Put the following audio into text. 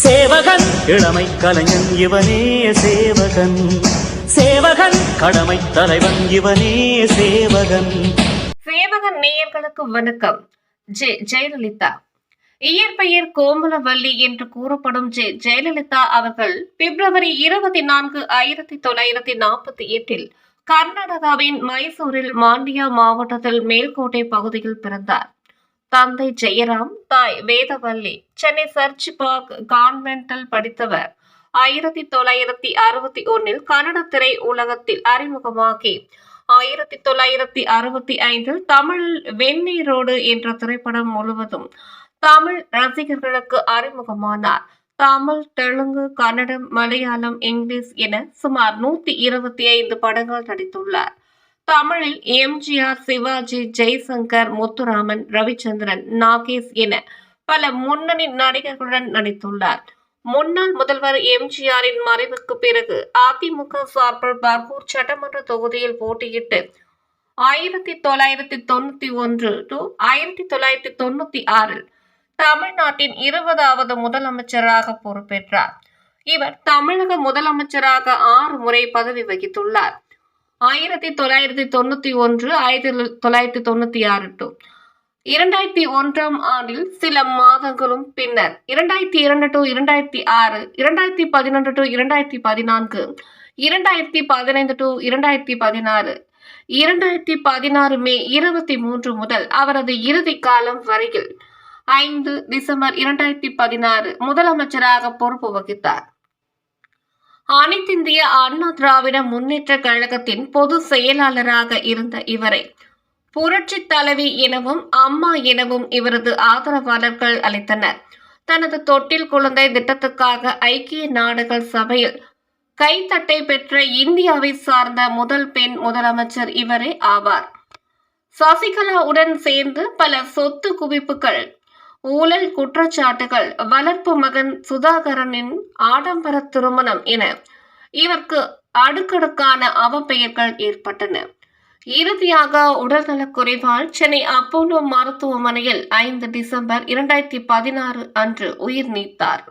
சேவகன். இளமை கலைஞன் இவனே சேவகன். சேவகன். கடமை தலைவன் இவனே சேவகன். சேவகன் நேயர்களுக்கு வணக்கம். ஜெ. ஜெயலலிதா. இயற்பெயர் கோமலவல்லி என்று கூறப்படும் ஜெ. ஜெயலலிதா அவர்கள் பிப்ரவரி இருபத்தி நான்கு ஆயிரத்தி தொள்ளாயிரத்தி நாற்பத்தி எட்டில் கர்நாடகாவின் மைசூரில் மாண்டியா மாவட்டத்தில் மேல்கோட்டை பகுதியில் பிறந்தார். தந்தை ஜெயராம் தாய் வேதவல்லி சென்னை சர்ச் பார்க் கான்வென்டில் படித்தவர். ஆயிரத்தி தொள்ளாயிரத்தி அறுபத்தி ஒன்னில் கன்னட திரை உலகத்தில் அறிமுகமாகி ஆயிரத்தி தொள்ளாயிரத்தி அறுபத்தி ஐந்தில் தமிழில் வெந்நீரோடு என்ற திரைப்படம் முழுவதும் தமிழ் ரசிகர்களுக்கு அறிமுகமானார். தமிழ் தெலுங்கு கன்னடம் மலையாளம் இங்கிலீஷ் என சுமார் நூத்தி இருபத்தி ஐந்து படங்கள் நடித்துள்ளார். தமிழில் எம்ஜிஆர் சிவாஜி ஜெய்சங்கர் முத்துராமன் ரவிச்சந்திரன் நாகேஷ் என பல முன்னணி நடிகர்களுடன் நடித்துள்ளார். முன்னாள் முதல்வர் எம்ஜிஆரின் மறைவுக்கு பிறகு அதிமுக சார்பில் பர்கூர் சட்டமன்ற தொகுதியில் போட்டியிட்டு ஆயிரத்தி தொள்ளாயிரத்தி தொண்ணூத்தி ஒன்று டு ஆயிரத்தி தொள்ளாயிரத்தி தொண்ணூத்தி ஆறில் தமிழ்நாட்டின் இருபதாவது முதலமைச்சராக பொறுப்பேற்றார். இவர் தமிழக முதலமைச்சராக ஆறு முறை பதவி வகித்துள்ளார். ஆயிரத்தி தொள்ளாயிரத்தி தொண்ணூத்தி ஒன்று ஆயிரத்தி தொள்ளாயிரத்தி தொண்ணூத்தி ஆறு டு இரண்டாயிரத்தி ஒன்றாம் ஆண்டில் சில மாதங்களும் பின்னர் இரண்டாயிரத்தி இரண்டு டு இரண்டாயிரத்தி ஆறு இரண்டாயிரத்தி பதினொன்று டு இரண்டாயிரத்தி பதினான்கு இரண்டாயிரத்தி பதினைந்து டு இரண்டாயிரத்தி பதினாறு இரண்டாயிரத்தி பதினாறு மே இருபத்தி மூன்று முதல் அவரது இறுதி காலம் வரையில் ஐந்து டிசம்பர் இரண்டாயிரத்தி பதினாறு முதலமைச்சராக பொறுப்பு வகித்தார். அனைத்திந்திய அண்ணா திராவிட முன்னேற்ற கழகத்தின் பொது செயலாளராக இருந்த இவரை. புரட்சி தலைவி எனவும் அம்மா எனவும் இவரது ஆதரவாளர்கள் அளித்தனர். தனது தொட்டில் குழந்தை திட்டத்துக்காக ஐக்கிய நாடுகள் சபையில் கைத்தட்டை பெற்ற இந்தியாவை சார்ந்த முதல் பெண் முதலமைச்சர் இவரே ஆவார். சசிகலாவுடன் சேர்ந்து பல சொத்து குவிப்புகள் ஊழல் குற்றச்சாட்டுகள் வளர்ப்பு மகன் சுதாகரனின் ஆடம்பர திருமணம் என இவருக்கு அடுக்கடுக்கான அவப்பெயர்கள் ஏற்பட்டன. இறுதியாக உடல்நலக் குறைவால் சென்னை அப்போலோ மருத்துவமனையில் ஐந்து டிசம்பர் இரண்டாயிரத்தி பதினாறு அன்று உயிர் நீத்தார்.